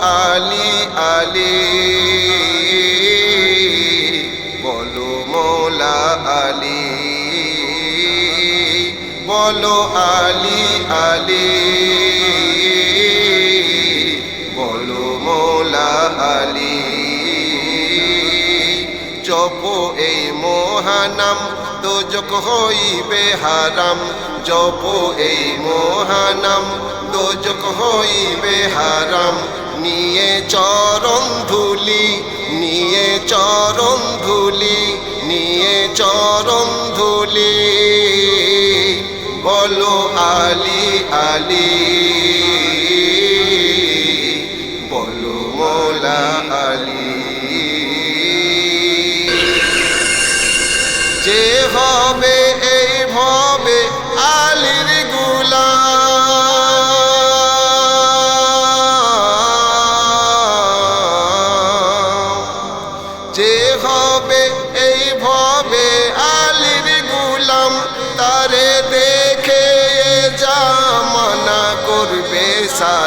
আলী আলী, বলো মৌলা আলী, বলো আলী আলী, বলো মৌলা আলী। জপ এই মহানাম, দোজক হইবে হারাম। জপ এই মহানাম, দোজক হইবে হারাম। নিয়ে চরণ ধুলি, নিয়ে চরণ ধুলি, নিয়ে চরণ ধুলি। বলো আলী আলী। বলো মোলা আলী। যে হবে, এই ভবে আলির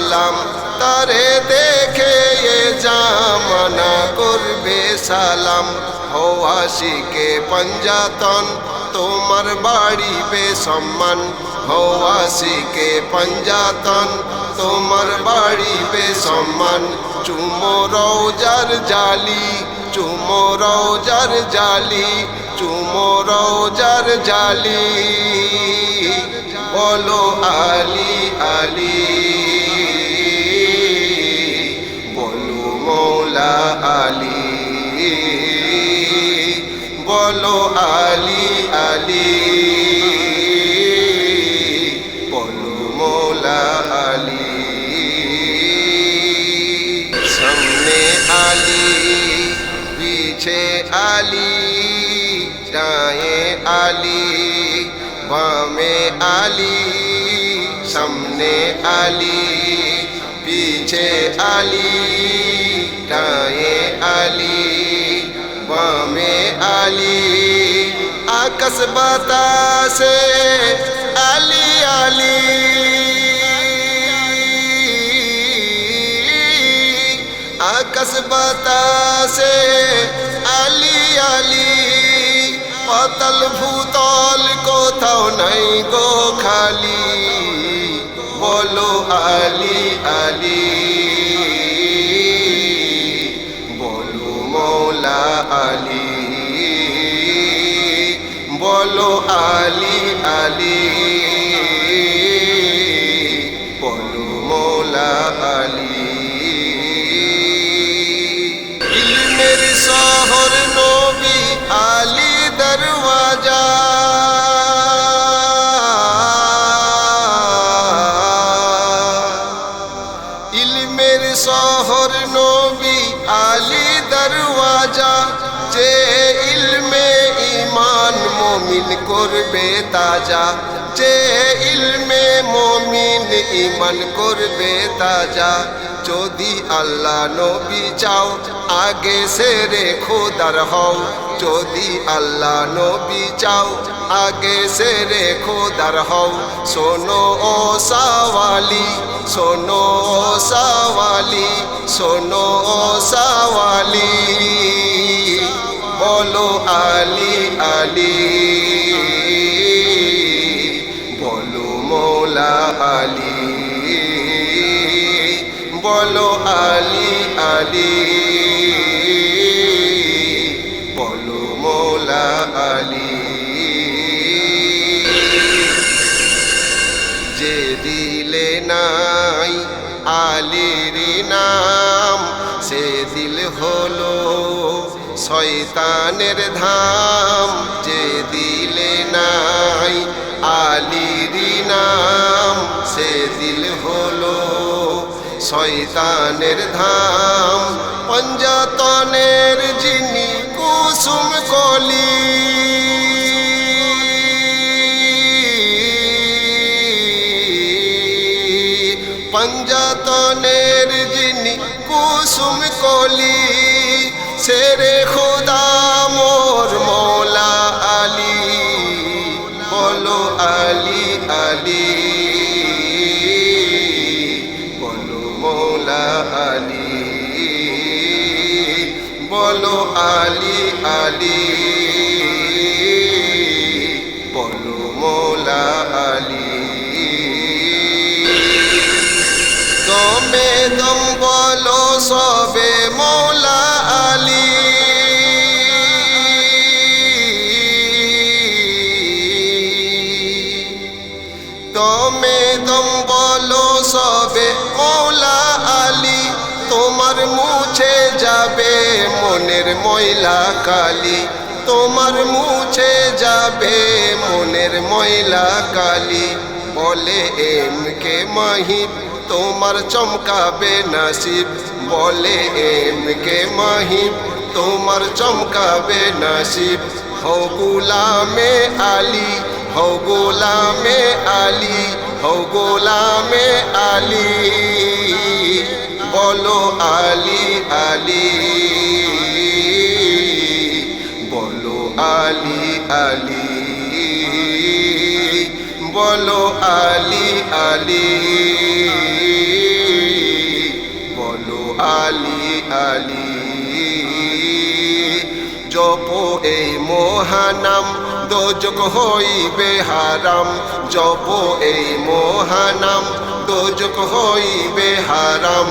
সালাম তারে দেখে জামানা করবে সালাম। হওয়াশিকে পঞ্জাতন, তোমার বাড়িবে সম্মান। হওয়াশিকে পঞ্জাতন, তোমার বাড়িবে সম্মান। চুমো রৌজার জালি, চুমো রৌজার জালি, চুমো রৌজার জালি। বলো আলী আলী। আলী। বলো আলী আলী। বলো মৌলা আলী। সামনে আলী, পিছে আলী ডায়ে আলী, বামে আলী, সামনে আলী, পিছে আলী। আকাশ বাতাসে, আলী আলী। আকাশ বাতাসে, আলী আলী। পাতাল ভূতল কোথাও নাই গো খালি। বলো আলী আলী। বলো আলী আলী। বলো মৌলা আলী। ইলমের শহর নবী আলী দরওয়াজা। ইলমের শহর নবী আলী দরওয়াজা। মমিন করবে তাজা যে ইলমে মমিন ইমান করবে তাজা যদি আল্লাহ নবী চাও আগে সেরে খোদার হও যদি আল্লাহ নবী চাও আগে সেরে খোদার হও শোনো ও সাওয়ালি শোনো ও সাওয়ালি শোনো ও সাওয়ালি বলো আলী আলী মৌলা আলী। বলো আলী আলী। বলো মৌলা আলী। যে দিলে নাই আলীর নাম, সে দিল হলো শয়তানের ধাম। শয়তানের ধাম পঞ্জাতনের যিনি কুসুম কলি। পঞ্জাতনের যিনি কুসুম কলি সেরে খোদা আলী ময়লা কালি, তোমার মুছে যাবে মনের ময়লা কালি। বলে এম কে মাহিব তোমার চমকাবে নাসিব। বলে এম কে মাহিব তোমার চমকাবে নাসিব। হো গুলামে আলী হো গোলামে আলী হো গোলামে আলী। বলো আলী আলী। আলী। বলো আলী আলী। বলো আলী আলী। জপ এই মহানাম, দোজক হইবে হারাম। জপ এই মহানাম, দোজক হইবে হারাম।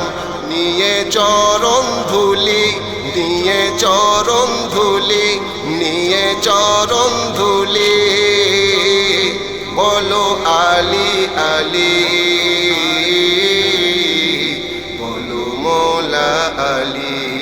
নিয়ে চরণ ধুলি, নিয়ে চরণ ধুলি। ধুলি বলো আলি আলি বলো মোলা আলী।